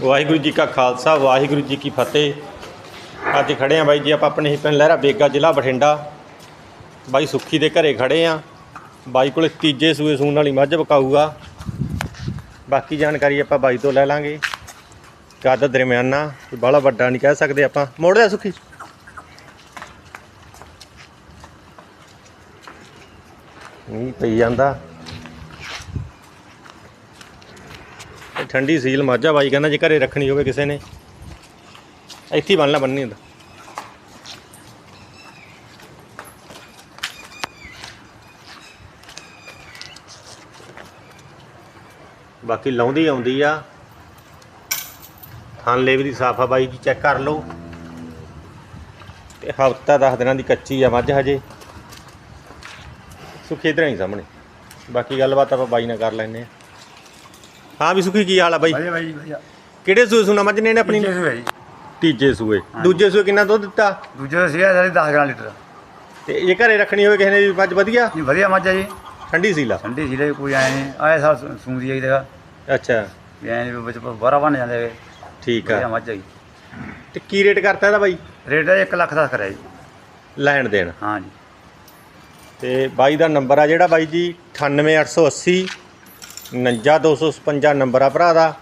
ਵਾਹਿਗੁਰੂ ਜੀ ਕਾ ਖਾਲਸਾ, ਵਾਹਿਗੁਰੂ ਜੀ ਕੀ ਫਤਿਹ। ਅੱਜ ਖੜੇ ਆ ਬਾਈ ਜੀ, ਆਪਾਂ ਆਪਣੇ ਹੀ ਪਿੰਡ ਲਹਿਰਾ ਬੇਗਾ ਜ਼ਿਲ੍ਹਾ ਬਠਿੰਡਾ। ਬਾਈ ਸੁੱਖੀ ਦੇ ਘਰੇ ਖੜੇ ਆ ਬਾਈ ਕੋਲ ਤੀਜੇ ਸੂਏ ਸੂਣ ਵਾਲੀ ਮੱਝ ਬਕਾਊਗਾ ਬਾਕੀ ਜਾਣਕਾਰੀ ਆਪਾਂ ਬਾਈ ਤੋਂ ਲੈ ਲਾਂਗੇ। ਕੱਦ ਦਰਮਿਆਨਾ ਬਾਹਲਾ ਵੱਡਾ ਨਹੀਂ ਕਹਿ ਸਕਦੇ ਆਪਾਂ। ਮੋੜ ਦੇ ਸੁੱਖੀ। ਨਹੀਂ ਪਈ ਜਾਂਦਾ। ਇਹ ਠੰਡੀ ਸੀਲ ਮਾਝਾ ਬਾਈ ਕਹਿੰਦਾ ਜੇ ਘਰੇ ਰੱਖਣੀ ਹੋਵੇ ਕਿਸੇ ਨੇ। ਇੱਥੇ ਹੀ ਬੰਨ ਲਾ ਬੰਨੀ ਹੁੰਦਾ। ਬਾਕੀ ਲਾਉਂਦੀ ਆਉਂਦੀ ਆ। ਥਣ ਲੇਵ ਦੀ ਸਾਫਾ ਬਾਈ ਜੀ ਚੈੱਕ ਕਰ ਲਓ। ਤੇ ਹਫਤਾ 10 ਦਿਨਾਂ ਦੀ ਕੱਚੀ ਆ ਮੱਝ ਹਜੇ। ਸੁਖੀ ਤਰ੍ਹਾਂ ਹੀ ਸਾਹਮਣੇ। ਬਾਕੀ ਗੱਲਬਾਤ ਆਪਾਂ ਬਾਈ ਨਾਲ ਕਰ ਲੈਨੇ ਆ। ਹਾਂ ਵੀ ਸੁਖੀ ਕੀ ਹਾਲ ਆ ਬਾਈ? ਵਧੀਆ ਬਾਈ ਵਧੀਆ। ਕਿਹੜੇ ਸੂਏ ਸੁਣਾ ਮੱਝ ਨੇ ਇਹਨੇ ਆਪਣੀ? ਤੀਜੇ ਸੂਏ ਜੀ। ਤੀਜੇ ਸੂਏ। ਦੂਜੇ ਸੂਏ ਕਿੰਨਾ ਦੁੱਧ ਦਿੱਤਾ? ਦੂਜੇ ਦਾ ਸੀਗਾ ਸਾਡੀ 10 ਗ੍ਰਾਮ ਲੀਟਰ। ਤੇ ਇਹ ਘਰੇ ਰੱਖਣੀ ਹੋਵੇ ਕਿਸੇ ਨੇ ਵੀ ਮੱਝ ਵਧੀਆ? ਜੀ ਵਧੀਆ ਮੱਝ ਆ ਜੀ। ਠੰਡੀ ਸੀਲਾ ਠੰਡੀ ਜ਼ਿਲ੍ਹੇ ਕੋਈ ਆਏ ਨਹੀਂ ਆਏ ਸਾਲ ਸੂ- ਸੂੰਦੀ ਆਈ ਦੇਖਾ ਅੱਛਾ। ਵੀ ਐਂ ਵੀ ਵਿੱਚ ਬਾਰਾ ਬਣ ਜਾਂਦੇ ਹੈਗੇ ਠੀਕ ਵਧੀਆ ਆ ਮੱਝ ਆ ਜੀ। ਤੇ ਕੀ ਰੇਟ ਕਰਤਾ ਇਹਦਾ ਬਾਈ? ਰੇਟ ਹੈ 1 ਲੱਖ ਦਾ ਕਰਿਆ ਜੀ। ਲੈਣ ਦੇਣ। ਹਾਂ ਜੀ। ਤੇ ਬਾਈ ਦਾ ਨੰਬਰ ਆ ਜਿਹੜਾ ਬਾਈ ਜੀ 98880 49255 ਨੰਬਰ ਆ ਭਰਾ ਦਾ।